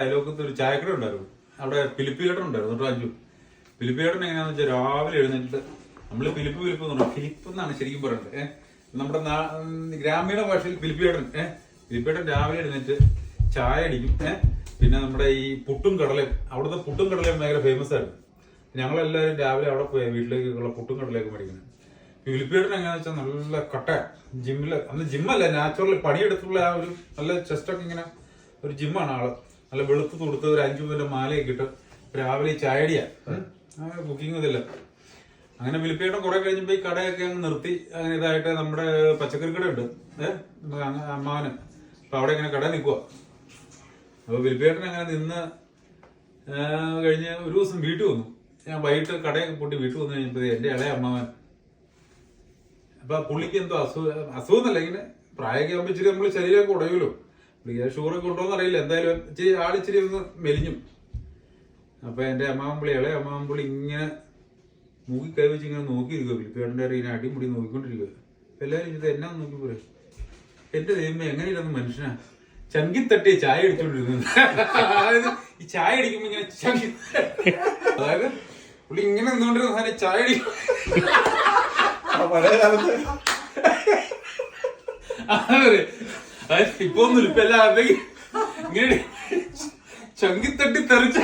അയലോക്കത്ത് ഒരു ചായക്കട ഉണ്ടായിരുന്നു. അവിടെ പിലിപ്പി ചേട്ടൻ ഉണ്ടായിരുന്നു കേട്ടോ അഞ്ചു പിലിപ്പി ചേട്ടൻ എങ്ങനെയാന്ന് വെച്ചാൽ രാവിലെ എഴുന്നേറ്റ് നമ്മൾ പിലിപ്പ് പിലിപ്പ് എന്ന് പറഞ്ഞു ഫിലിപ്പ് എന്നാണ് ശരിക്കും പറയുന്നത് ഏഹ് നമ്മുടെ ഗ്രാമീണ ഭാഷയിൽ പിലിപ്പി ചേട്ടൻ ഏഹ് പിലിപ്പി ചേട്ടൻ രാവിലെ എഴുന്നേറ്റ് ചായ അടിക്കും ഏഹ് പിന്നെ നമ്മുടെ ഈ പുട്ടും കടലയും അവിടുത്തെ പുട്ടും കടലയും ഭയങ്കര ഫേമസ് ആയിരുന്നു. ഞങ്ങളെല്ലാവരും രാവിലെ അവിടെ പോയി വീട്ടിലേക്കുള്ള പുട്ടും കടലയൊക്കെ മേടിക്കുന്നത്. ഫിലിപ്പീഡൻ എങ്ങനെയാണെന്ന് വെച്ചാൽ നല്ല കട്ട ജിമ്മിൽ അന്ന് ജിമ്മല്ല നാച്ചുറൽ പണിയെടുത്തുള്ള ആ ഒരു നല്ല ചെസ്റ്റൊക്കെ ഇങ്ങനെ ഒരു ജിമ്മാണ് ആൾ. നല്ല വെളുത്ത് തൊടുത്ത് ഒരു അഞ്ചു മുതൽ മാലയൊക്കെ ഇട്ട് രാവിലെ ചായടിയാ. അങ്ങനെ കുക്കിംഗ് ഇതില്ല. അങ്ങനെ ഫിലിപ്പീഡൻ കുറെ കഴിഞ്ഞപ്പോ ഈ കടയൊക്കെ അങ്ങ് നിർത്തി. അങ്ങനെ ഇതായിട്ട് നമ്മുടെ പച്ചക്കറി കട ഉണ്ട് ഏഹ് അമ്മാവന്. അപ്പൊ അവിടെ ഇങ്ങനെ കട നിൽക്കുക അപ്പൊ ഫിലിപ്പേട്ടൻ അങ്ങനെ നിന്ന് കഴിഞ്ഞ് ഒരു ദിവസം വീട്ടിൽ വന്നു. ഞാൻ വൈകിട്ട് കടയൊക്കെ പൂട്ടി വീട്ടിൽ വന്നു കഴിഞ്ഞപ്പോ എന്റെ ഇളയ അമ്മാവൻ. അപ്പൊ പുള്ളിക്ക് എന്തോ അസുഖം അസുഖം എന്നല്ല ഇങ്ങനെ പ്രായമൊക്കെ ആകുമ്പോ ഇച്ചിരി നമ്മൾ ശരീരമൊക്കെ ഉടയുമല്ലോ പുള്ളിക്ക് ഷുഗറൊക്കെ ഉണ്ടോന്ന് അറിയില്ല. എന്തായാലും ഇച്ചിരി ആളിച്ചിരി ഒന്ന് മെലിഞ്ഞു. അപ്പൊ എന്റെ അമ്മാവൻ പുള്ളി ഇളയ അമ്മാവൻ പുള്ളി ഇങ്ങനെ മൂക്കി കൈ വെച്ച് ഇങ്ങനെ നോക്കിയിരിക്കുക ഫിലിപ്പേട്ടന്റെ ഇങ്ങനെ അടിമുടി നോക്കിക്കൊണ്ടിരിക്കുക എല്ലാവരും ഇത് എന്നാ നോക്കി പോരെ എന്റെ ദൈവം എങ്ങനെയില്ലെന്ന് മനുഷ്യനാ? ചങ്കി തട്ടി ചായ അടിച്ചോണ്ടിരുന്നത് അതായത് ഈ ചായ അടിക്കുമ്പോ ഇങ്ങനെ ചങ്കി അതായത് പുള്ളി ഇങ്ങനെ നിന്നോണ്ടിരുന്ന സാധനം ചായ അടിക്കും. പഴയ കാലത്ത്. അതെ. അതായത് ഇപ്പൊ ഒന്നും ഇപ്പൊ എല്ലാം ആരുടെയും ഇങ്ങനെ ചങ്കി തട്ടി തെറിച്ച